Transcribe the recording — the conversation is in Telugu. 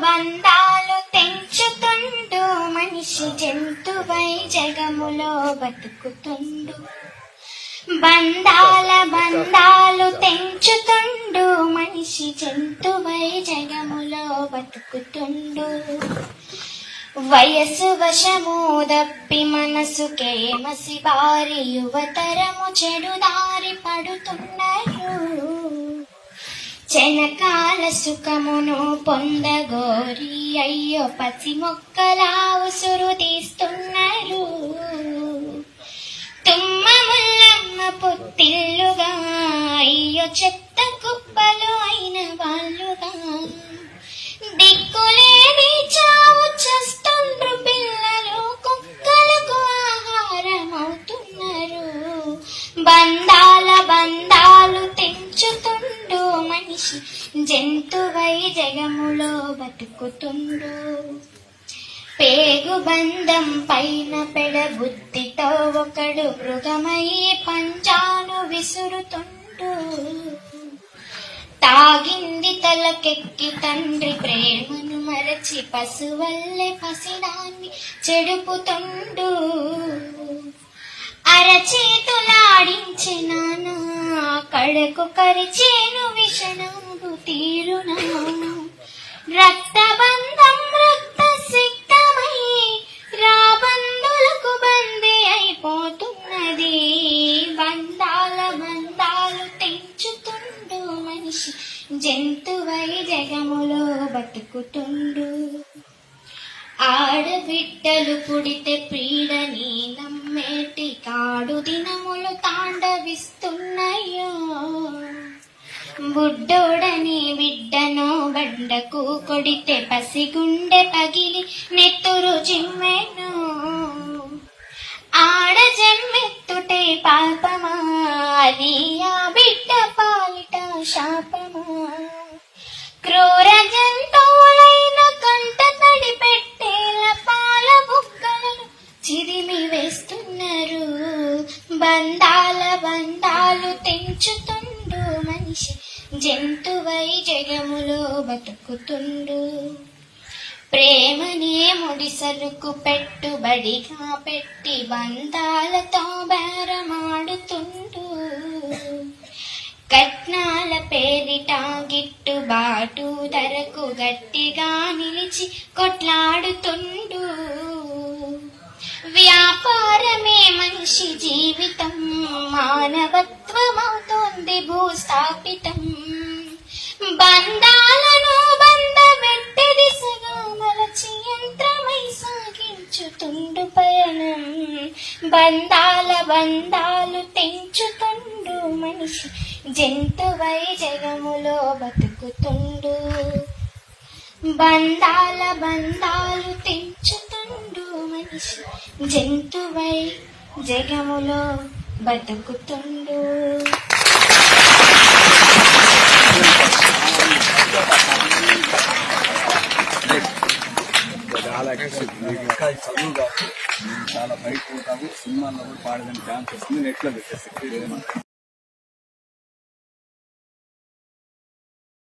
బంధాలు తెంచుతుండు. మనిషి జంతువై జగములో బతుకుతుండు. బంధాల బంధాలు తెంచుతుండు. మనిషి జంతువై జగములో బతుకుతుండు. వయసు వశము దప్పి మనసుకే మసి బారి యువతరము చెడు దారి పడుతున్నారు చెనకాల సుఖమును పొందగోరి అయ్యో పసి మొక్కలా ఉసురు తీస్తున్నారు. తుమ్మ ముల్లమ్మ పుత్తిల్లుగా అయ్యో చెత్త కుప్పలు అయిన వాళ్ళుగా. దిక్కులేమి చావు చేస్తుండ్రు పిల్లలు కుక్కలకు ఆహారం అవుతున్నారు బంధాల జంతువై జగములో బతుకుతుండు. పేగు బంధం పైన పెడ బుద్ధితో ఒకడు మృగమై పంచాను విసురుతుండు. తాగింది తలకెక్కి తండ్రి ప్రేమను మరచి పశువల్లే పసిడాన్ని చెడుపుతుండు. అరచేతులాడించిన నానా కరిచేను విషణంబు తీరునా. రక్తబంధం రక్త సిక్తమై రాబందులకు బందీ అయిపోతున్నది. బంధాల బంధాలు తెంచుతుండు మనిషి జంతువై జగములో బతుకుతుండు. ఆడబిడ్డలు పుడితే పీడని నమ్మేటి కాడు దినములు తాండవిస్తూ బుడ్డోడని బిడ్డను బండకు కొడితే పసిగుండె పగిలి నెత్తురు చిమ్మెను. ఆడ జన్మెత్తుటే పాపమా అది ఆ బిడ్డ పాలిట శాపమా. క్రూర జంతువులైన జంతువై జగములో బతుకుతుండు. ప్రేమనే ముడిసరుకు పెట్టుబడిగా పెట్టి బంధాలతో బేరమాడుతుండు. కట్నాల పేరిట గిట్టుబాటు ధరకు గట్టిగా నిలిచి కొట్లాడుతుండు. వ్యాపారమే మనిషి జీవితం దిభూ స్థాపితం బంధాలను బంధమెట్టి దిశగా మరచి యంత్రమై సాగించుతుండు పయనం. బంధాల బంధాలు తెంచుతుండు మనిషి జంతువై జగములో బతుకుతుండు. బంధాల బంధాలు తెంచుతుండు మనిషి జంతువై జగములో బతుకుతుండు. చదువు కాదు చాలా బయట పోతాము. సినిమాల్లో కూడా పాడదని ఛాన్స్ వస్తుంది. నెట్లో పెట్టేసి